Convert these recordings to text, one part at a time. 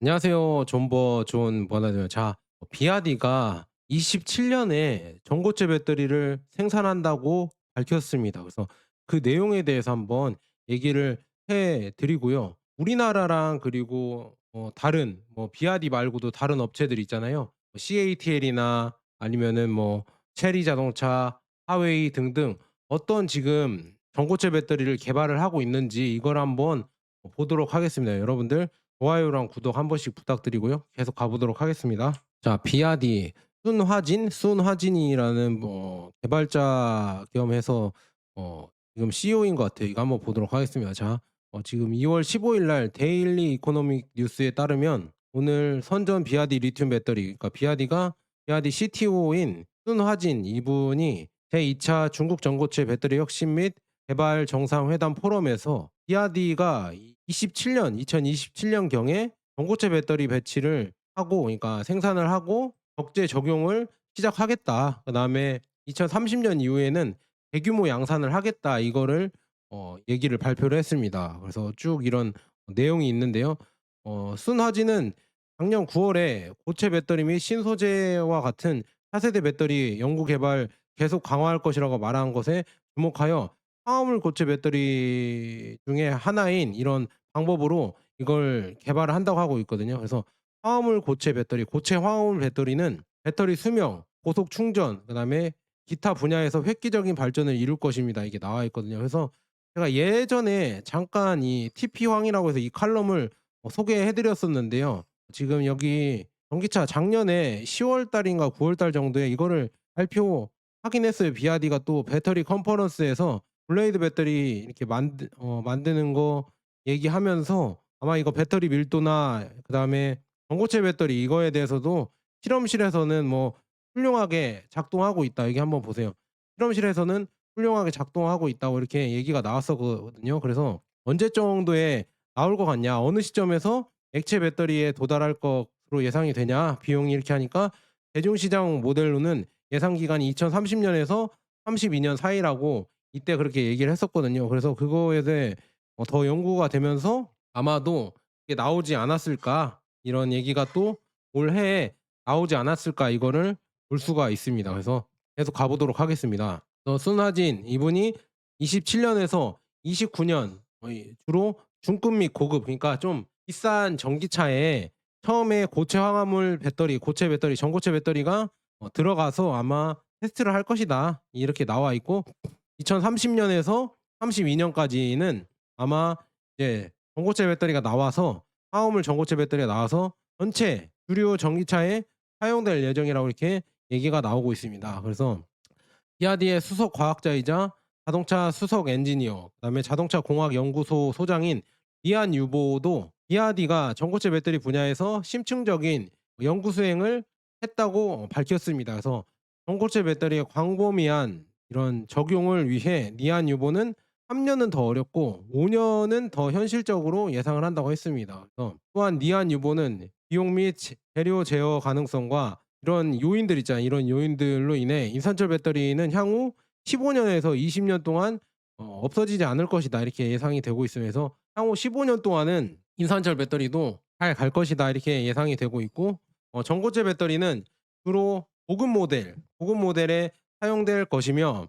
안녕하세요. 존버 존 버나드요. 자, 비아디가 27년에 전고체 배터리를 생산한다고 밝혔습니다. 그래서 그 내용에 대해서 한번 얘기를 해 드리고요. 우리나라랑 그리고 어 다른 뭐 비아디 말고도 다른 업체들 있잖아요. CATL이나 아니면은 뭐 체리 자동차, 하웨이 등등 어떤 지금 전고체 배터리를 개발을 하고 있는지 이걸 한번 보도록 하겠습니다. 여러분들 좋아요랑 구독 한 번씩 부탁드리고요. 계속 가보도록 하겠습니다. 자, 비아디 순화진, 순화진이라는 뭐 개발자 겸해서 어 지금 CEO인 것 같아요. 이거 한번 보도록 하겠습니다. 자, 어 지금 2월 15일 날 데일리 이코노믹 뉴스에 따르면 오늘 선전 비아디 리튬 배터리, 그러니까 비아디가 비아디 CTO인 순화진 이분이 제2차 중국 전고체 배터리 혁신 및 개발 정상회담 포럼에서 비아디가 27년 2027년 경에 전고체 배터리 배치를 하고 그러니까 생산을 하고 적재 적용을 시작하겠다. 그다음에 2030년 이후에는 대규모 양산을 하겠다. 이거를 어 얘기를 발표를 했습니다. 그래서 쭉 이런 내용이 있는데요. 어 순화진은 작년 9월에 고체 배터리 및 신소재와 같은 차세대 배터리 연구 개발 계속 강화할 것이라고 말한 것에 주목하여 화합물 고체 배터리 중에 하나인 이런 방법으로 이걸 개발을 한다고 하고 있거든요. 그래서 화합물 고체 배터리, 고체 화합물 배터리는 배터리 수명, 고속 충전, 그다음에 기타 분야에서 획기적인 발전을 이룰 것입니다. 이게 나와 있거든요. 그래서 제가 예전에 잠깐 이 TP황이라고 해서 이 칼럼을 어 소개해 드렸었는데요. 지금 여기 전기차 작년에 10월 달인가 9월 달 정도에 이거를 발표 하긴 했어요. 비아디가 또 배터리 컨퍼런스에서 블레이드 배터리 이렇게 만드 어 만드는 거 얘기하면서 아마 이거 배터리 밀도나 그다음에 전고체 배터리 이거에 대해서도 실험실에서는 뭐 훌륭하게 작동하고 있다. 여기 한번 보세요. 실험실에서는 훌륭하게 작동하고 있다고 이렇게 얘기가 나왔었거든요. 그래서 언제 정도에 나올 것 같냐? 어느 시점에서 액체 배터리에 도달할 것으로 예상이 되냐? 비용이 이렇게 하니까 대중시장 모델로는 예상 기간이 2030년에서 32년 사이라고 이때 그렇게 얘기를 했었거든요. 그래서 그거에 대해 어 더 연구가 되면서 아마도 이게 나오지 않았을까 이런 얘기가 또 올해에 나오지 않았을까 이거를 볼 수가 있습니다. 그래서 계속 가보도록 하겠습니다. 어 순하진 이분이 27년에서 29년 거의 주로 중급 및 고급 그러니까 좀 비싼 전기차에 처음에 고체 화합물 배터리, 고체 배터리, 전고체 배터리가 어 들어가서 아마 테스트를 할 것이다. 이렇게 나와 있고 2030년에서 32년까지는 아마 이제 전고체 배터리가 나와서 화합물 전고체 배터리가 나와서 전체 주류 전기차에 사용될 예정이라고 이렇게 얘기가 나오고 있습니다. 그래서 비아디의 수석 과학자이자 자동차 수석 엔지니어, 그다음에 자동차 공학 연구소 소장인 이한 유보도 비아디가 전고체 배터리 분야에서 심층적인 연구 수행을 했다고 밝혔습니다. 그래서 전고체 배터리의 광범위한 이런 적용을 위해 니안 유보는 3년은 더 어렵고 5년은 더 현실적으로 예상을 한다고 했습니다. 또한 니안 유보는 비용 및 재- 재료 제어 가능성과 이런 요인들 있잖아요. 이런 요인들로 인해 인산철 배터리는 향후 15년에서 20년 동안 어, 없어지지 않을 것이다 이렇게 예상이 되고 있으면서 향후 15년 동안은 인산철 배터리도 잘 갈 것이다 이렇게 예상이 되고 있고 어, 전고체 배터리는 주로 고급 모델, 고급 모델에 사용될 것이며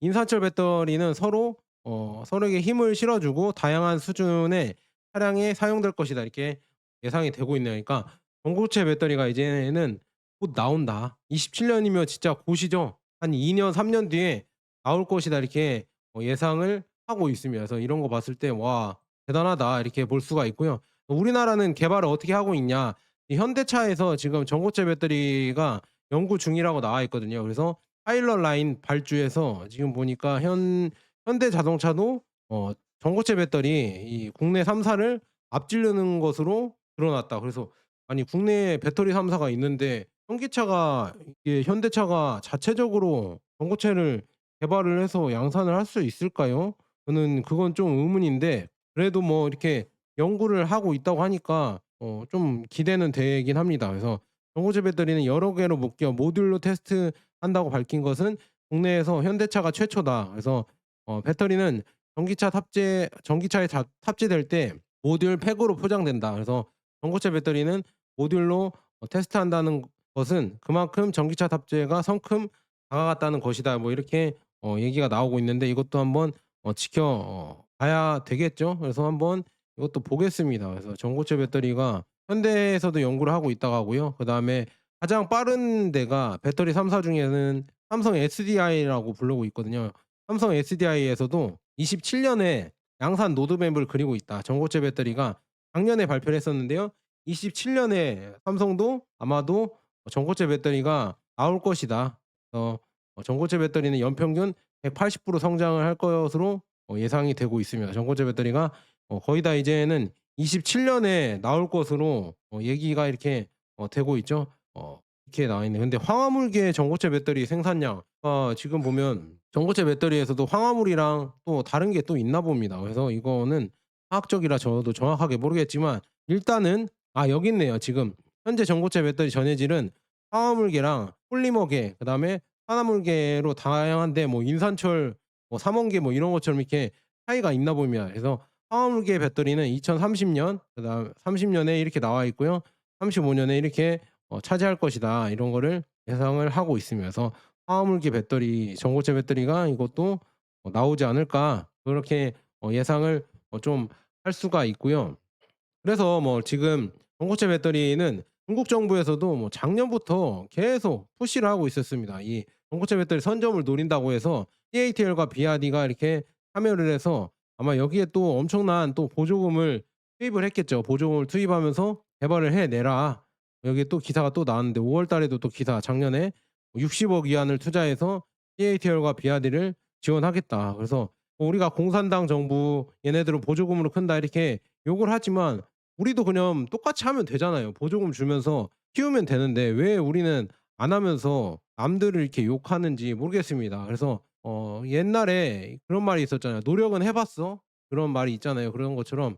인산철 배터리는 서로 어, 서로에게 힘을 실어주고 다양한 수준의 차량에 사용될 것이다 이렇게 예상이 되고 있네요. 그러니까 전고체 배터리가 이제는 곧 나온다. 27년이면 진짜 곧이죠. 한 2년, 3년 뒤에 나올 것이다 이렇게 어, 예상을 하고 있습니다. 그래서 이런 거 봤을 때 와 대단하다 이렇게 볼 수가 있고요. 우리나라는 개발을 어떻게 하고 있냐? 이 현대차에서 지금 전고체 배터리가 연구 중이라고 나와 있거든요. 그래서 파일럿 라인 발주에서 지금 보니까 현 현대 자동차도 어 전고체 배터리 이 국내 3사를 앞지르는 것으로 드러났다. 그래서 아니 국내에 배터리 3사가 있는데 현기차가 이게 현대차가 자체적으로 전고체를 개발을 해서 양산을 할 수 있을까요? 저는 그건 좀 의문인데 그래도 뭐 이렇게 연구를 하고 있다고 하니까 어 좀 기대는 되긴 합니다. 그래서 전고체 배터리는 여러 개로 묶여 모듈로 테스트한다고 밝힌 것은 국내에서 현대차가 최초다. 그래서 어 배터리는 전기차 탑재 전기차에 자 탑재될 때 모듈 팩으로 포장된다. 그래서 전고체 배터리는 모듈로 어 테스트한다는 것은 그만큼 전기차 탑재가 성큼 다가갔다는 것이다. 뭐 이렇게 어 얘기가 나오고 있는데 이것도 한번 어 지켜 어 봐야 되겠죠. 그래서 한번 이것도 보겠습니다. 그래서 전고체 배터리가 현대에서도 연구를 하고 있다고 하고요. 그다음에 가장 빠른 데가 배터리 3사 중에는 삼성 SDI라고 부르고 있거든요. 삼성 SDI에서도 27년에 양산 로드맵을 그리고 있다. 전고체 배터리가 작년에 발표를 했었는데요. 27년에 삼성도 아마도 전고체 배터리가 나올 것이다. 그래서 어 전고체 배터리는 연평균 180% 성장을 할 것으로 어 예상이 되고 있습니다. 전고체 배터리가 어 거의 다 이제는 27년에 나올 것으로 어 얘기가 이렇게 어 되고 있죠. 어 이렇게 나와 있네요. 근데 황화물계 전고체 배터리 생산량 어 지금 보면 전고체 배터리에서도 황화물이랑 또 다른 게 또 있나 봅니다. 그래서 이거는 화학적이라 저도 정확하게 모르겠지만 일단은 아 여기 있네요. 지금 현재 전고체 배터리 전해질은 황화물계랑 폴리머계 그다음에 산화물계로 다양한데 뭐 인산철 뭐 삼원계 뭐 이런 것처럼 이렇게 차이가 있나 봅니다. 그래서 황 화물계 배터리는 2030년 그다음 30년에 이렇게 나와 있고요. 35년에 이렇게 어 차지할 것이다. 이런 거를 예상을 하고. 그래서 화학물계 배터리 전고체 배터리가 이것도 어 나오지 않을까 그렇게 어 예상을 어 좀 할 수가 있고요. 그래서 뭐 지금 전고체 배터리는 중국 정부에서도 뭐 작년부터 계속 푸시를 하고 있었습니다. 이 전고체 배터리 선점을 노린다고 해서 CATL과 비아디가 이렇게 참여를 해서 아마 여기에 또 엄청난 또 보조금을 투입을 했겠죠. 보조금을 투입하면서 "개발을 해내라." 여기에 또 기사가 또 나왔는데 5월 달에도 또 기사 작년에 60억 위안을 투자해서 CATL과 비아디를 지원하겠다. 그래서 뭐 우리가 공산당 정부 "얘네들은 보조금으로 큰다." 이렇게 욕을 하지만 우리도 그냥 똑같이 하면 되잖아요. 보조금 주면서 키우면 되는데 왜 우리는 안 하면서 남들을 이렇게 욕하는지 모르겠습니다. 그래서 어 옛날에 그런 말이 있었잖아요. "노력은 해 봤어?" 그런 말이 있잖아요. 그런 것처럼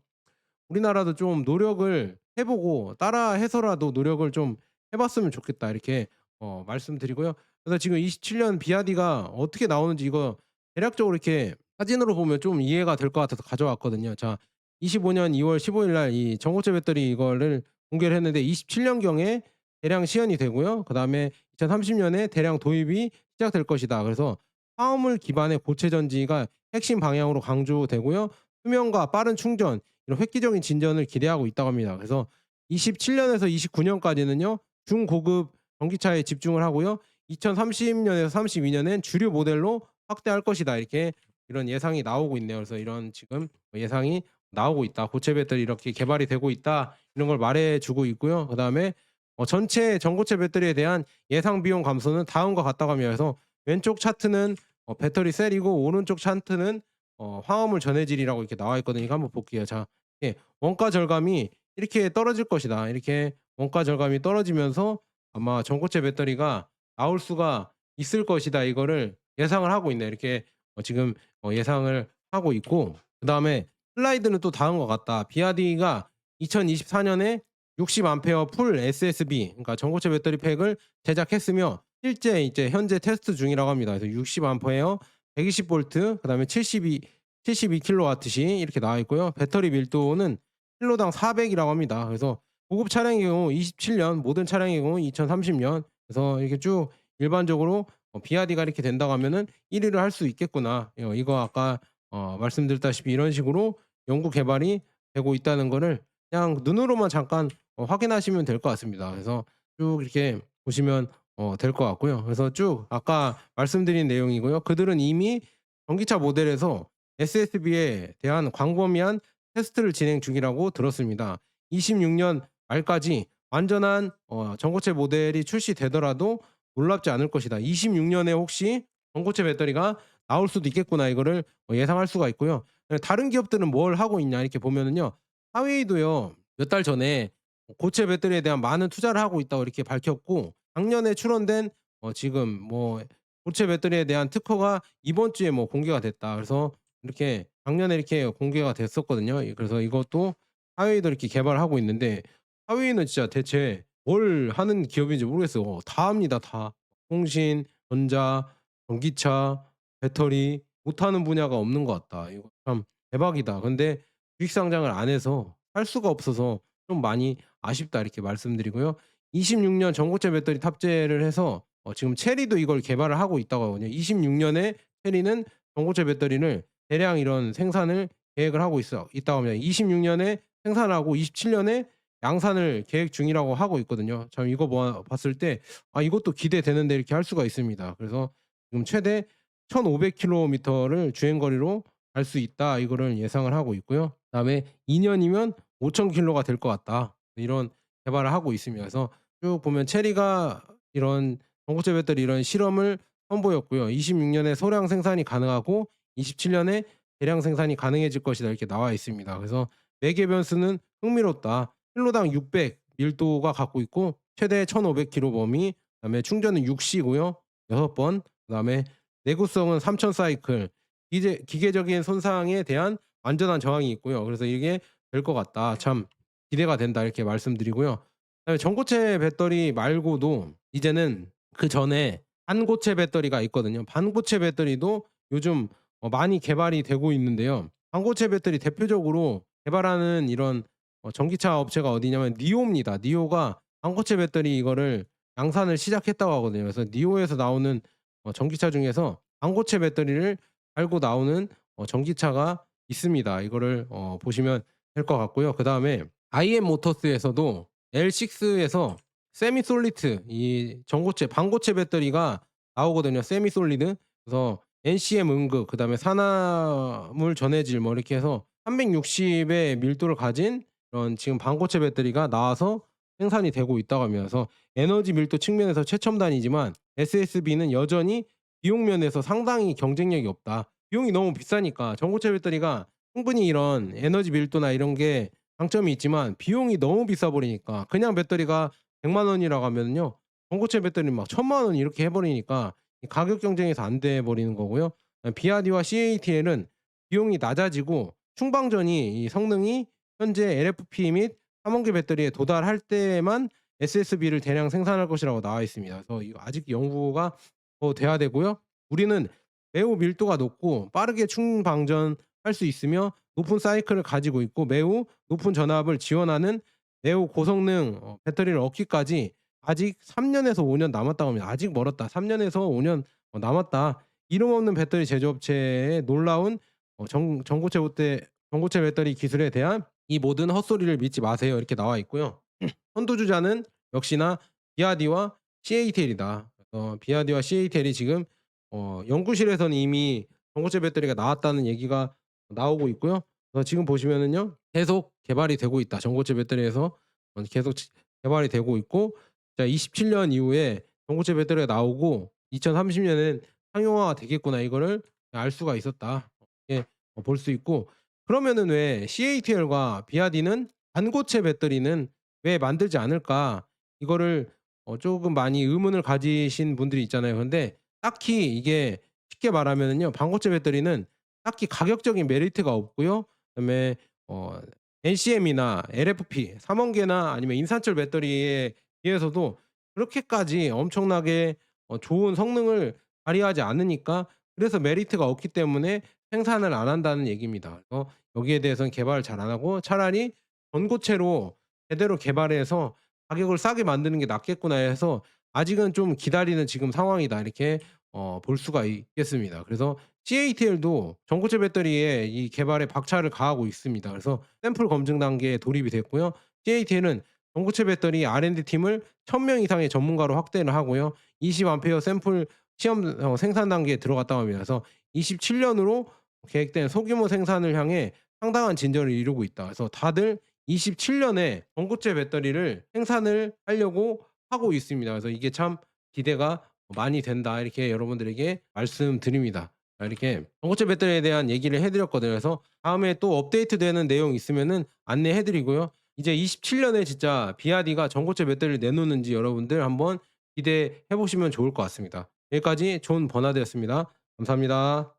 우리나라도 좀 노력을 해 보고 따라 해서라도 노력을 좀 해 봤으면 좋겠다. 이렇게 어 말씀드리고요. 그래서 지금 27년 비아디가 어떻게 나오는지 이거 대략적으로 이렇게 사진으로 보면 좀 이해가 될 것 같아서 가져왔거든요. 자 25년 2월 15일 날 이 전고체 배터리 이거를 공개를 했는데 27년경에 대량 시연이 되고요. 그 다음에 2030년에 대량 도입이 시작될 것이다. 그래서 화합물 기반의 고체 전지가 핵심 방향으로 강조되고요. 수명과 빠른 충전 이런 획기적인 진전을 기대하고 있다고 합니다. 그래서 27년에서 29년까지는요. 중고급 전기차에 집중을 하고요. 2030년에서 32년엔 주류 모델로 확대할 것이다. 이렇게 이런 예상이 나오고 있네요. 그래서 이런 지금 예상이 나오고 있다. 고체 배터리 이렇게 개발이 되고 있다. 이런 걸 말해 주고 있고요. 그 다음에 어 전체 전고체 배터리에 대한 예상 비용 감소는 다음과 같다고. 그래서 왼쪽 차트는 어 배터리 셀이고 오른쪽 차트는 어 화합물 전해질이라고 이렇게 나와 있거든요. 이거 한번 볼게요. 자, 예. 원가 절감이 이렇게 떨어질 것이다. 이렇게 원가 절감이 떨어지면서 아마 전고체 배터리가 나올 수가 있을 것이다. 이거를 예상을 하고 있네요. 이렇게 어 지금 어 예상을 하고 있고 그 다음에 슬라이드는 또 다음과 같다. 비아디가 2024년에 60 암페어 풀 SSB 그러니까 전고체 배터리 팩을 제작했으며 실제 이제 현재 테스트 중이라고 합니다. 그래서 60 암페어 120 볼트 그다음에 72 72 킬로와트시 이렇게 나와 있고요. 배터리 밀도는 킬로당 400이라고 합니다. 그래서 고급 차량의 경우 27년, 모든 차량의 경우 2030년 그래서 이렇게 쭉 일반적으로 어 비아디가 이렇게 된다고 하면은 1위를 할 수 있겠구나. 어 이거 아까 어 말씀드렸다시피 이런 식으로 연구 개발이 되고 있다는 거를 그냥 눈으로만 잠깐 어 확인하시면 될 것 같습니다. 그래서 쭉 이렇게 보시면 어 될 것 같고요. 그래서 쭉 아까 말씀드린 내용이고요. 그들은 이미 전기차 모델에서 SSB에 대한 광범위한 테스트를 진행 중이라고 들었습니다. 26년 말까지 완전한 어 전고체 모델이 출시되더라도 놀랍지 않을 것이다. 26년에 혹시 전고체 배터리가 나올 수도 있겠구나. 이거를 어 예상할 수가 있고요. 예 다른 기업들은 뭘 하고 있냐 이렇게 보면은요. 화웨이도요. 몇 달 전에 고체 배터리에 대한 많은 투자를 하고 있다고 이렇게 밝혔고 작년에 출원된 어 지금 뭐 고체 배터리에 대한 특허가 이번 주에 뭐 공개가 됐다. 그래서 이렇게 작년에 이렇게 공개가 됐었거든요. 이 그래서 이것도 화웨이도 이렇게 개발을 하고 있는데 화웨이는 진짜 대체 뭘 하는 기업인지 모르겠어요. 어다 합니다 다. 통신, 전자, 전기차, 배터리 못하는 분야가 없는 것 같다. 이거 참 대박이다. 근데 주식 상장을 안 해서 할 수가 없어서 좀 많이 아쉽다 이렇게 말씀드리고요. 26년 전고체 배터리 탑재를 해서 어 지금 체리도 이걸 개발을 하고 있다고 하거든요. 26년에 체리는 전고체 배터리를 대량 이런 생산을 계획을 하고 있어 있다고 합니다. 26년에 생산하고 27년에 양산을 계획 중이라고 하고 있거든요. 참 이거 뭐 봤을 때 '아 이것도 기대되는데.' 이렇게 할 수가 있습니다. 그래서 지금 최대 1,500 킬로미터를 주행 거리로 갈 수 있다 이거를 예상을 하고 있고요. 그다음에 2 년이면 5,000 킬로가 될 것 같다. 이런 개발을 하고 있습니다. 그래서 쭉 보면 체리가 이런 전고체 배터리 이런 실험을 선보였고요. 26년에 소량 생산이 가능하고 27년에 대량 생산이 가능해질 것이다 이렇게 나와 있습니다. 그래서 매개 변수는 흥미롭다. 킬로당 600 밀도가 갖고 있고 최대 1,500 킬로 범위 그다음에 충전은 6시고요. 6번 그다음에 내구성은 3,000 사이클 기재 기계적인 손상에 대한 완전한 저항이 있고요. 그래서 이게 될 것 같다. 참 기대가 된다 이렇게 말씀드리고요. 그다음에 전고체 배터리 말고도 이제는 그 전에 반고체 배터리가 있거든요. 반고체 배터리도 요즘 어 많이 개발이 되고 있는데요. 반고체 배터리 대표적으로 개발하는 이런 어 전기차 업체가 어디냐면 니오입니다. 니오가 반고체 배터리 이거를 양산을 시작했다고 하거든요. 그래서 니오에서 나오는 어 전기차 중에서 반고체 배터리를 달고 나오는 어 전기차가 있습니다. 이거를 어 보시면 될 것 같고요. 그 다음에 IM 모터스에서도 L6에서 세미 솔리드 이 전고체 반고체 배터리가 나오거든요. 세미 솔리드. 그래서 NCM 음극 그다음에 산화물 전해질 뭐 이렇게 해서 360의 밀도를 가진 그런 지금 반고체 배터리가 나와서 생산이 되고 있다고 하면서 에너지 밀도 측면에서 최첨단이지만 SSB는 여전히 비용 면에서 상당히 경쟁력이 없다. 비용이 너무 비싸니까 전고체 배터리가 충분히 이런 에너지 밀도나 이런 게 장점이 있지만 비용이 너무 비싸 버리니까 그냥 배터리가 100만 원이라고 하면은요. 전고체 배터리는 막 1,000만 원 이렇게 해 버리니까 이 가격 경쟁에서 안 돼 버리는 거고요. 비아디와 CATL은 비용이 낮아지고 충방전이 이 성능이 현재 LFP 및 삼원계 배터리에 도달할 때에만 SSB를 대량 생산할 것이라고 나와 있습니다. 그래서 아직 연구가 더 돼야 되고요. 우리는 매우 밀도가 높고 빠르게 충방전 할 수 있으며 높은 사이클을 가지고 있고 매우 높은 전압을 지원하는 매우 고성능 어 배터리를 얻기까지 아직 3 년에서 5년 남았다고 합니다. 아직 멀었다. 3 년에서 5년 어 남았다. 이름 없는 배터리 제조업체의 놀라운 어전 전고체 보태 전고체 배터리 기술에 대한 이 모든 헛소리를 믿지 마세요. 이렇게 나와 있고요. 선두주자는 역시나 비아디와 CATL이다. 어 비아디와 CATL이 지금 어 연구실에서는 이미 전고체 배터리가 나왔다는 얘기가 나오고 있고요. 그래서 지금 보시면은요. 계속 개발이 되고 있다. 전고체 배터리에서 어 계속 지 개발이 되고 있고 자 27년 이후에 전고체 배터리가 나오고 2030년엔 상용화가 되겠구나. 이거를 알 수가 있었다. 예. 어볼수 있고 그러면은 왜 CATL과 비아디는 반고체 배터리는 왜 만들지 않을까? 이거를 어 쪼금 많이 의문을 가지신 분들이 있잖아요. 근데 딱히 이게 쉽게 말하면은요. 반고체 배터리는 딱히 가격적인 메리트가 없고요. 그다음에 어 NCM이나 LFP, 삼원계나 아니면 인산철 배터리에 비해서도 그렇게까지 엄청나게 어 좋은 성능을 발휘하지 않으니까 그래서 메리트가 없기 때문에 생산을 안 한다는 얘기입니다. 그래서 여기에 대해서는 개발을 잘 안 하고 차라리 전고체로 제대로 개발해서 가격을 싸게 만드는 게 낫겠구나 해서 아직은 좀 기다리는 지금 상황이다. 이렇게 어 볼 수가 있겠습니다. 그래서 CATL도 전고체 배터리에 이 개발에 박차를 가하고 있습니다. 그래서 샘플 검증 단계에 돌입이 됐고요. CATL은 전고체 배터리 R&D 팀을 1,000명 이상의 전문가로 확대를 하고요. 20 암페어 샘플 시험 어 생산 단계에 들어갔다고 합니다. 그래서 27년으로 계획된 소규모 생산을 향해 상당한 진전을 이루고 있다. 그래서 다들 27년에 전고체 배터리를 생산을 하려고 하고 있습니다. 그래서 이게 참 기대가 많이 된다. 이렇게 여러분들에게 말씀드립니다. 자 이렇게 전고체 배터리에 대한 얘기를 해 드렸거든요. 그래서 다음에 또 업데이트되는 내용 있으면은 안내해 드리고요. 이제 27년에 진짜 비아디가 전고체 배터리를 내놓는지 여러분들 한번 기대해 보시면 좋을 것 같습니다. 여기까지 존 버나드였습니다. 감사합니다.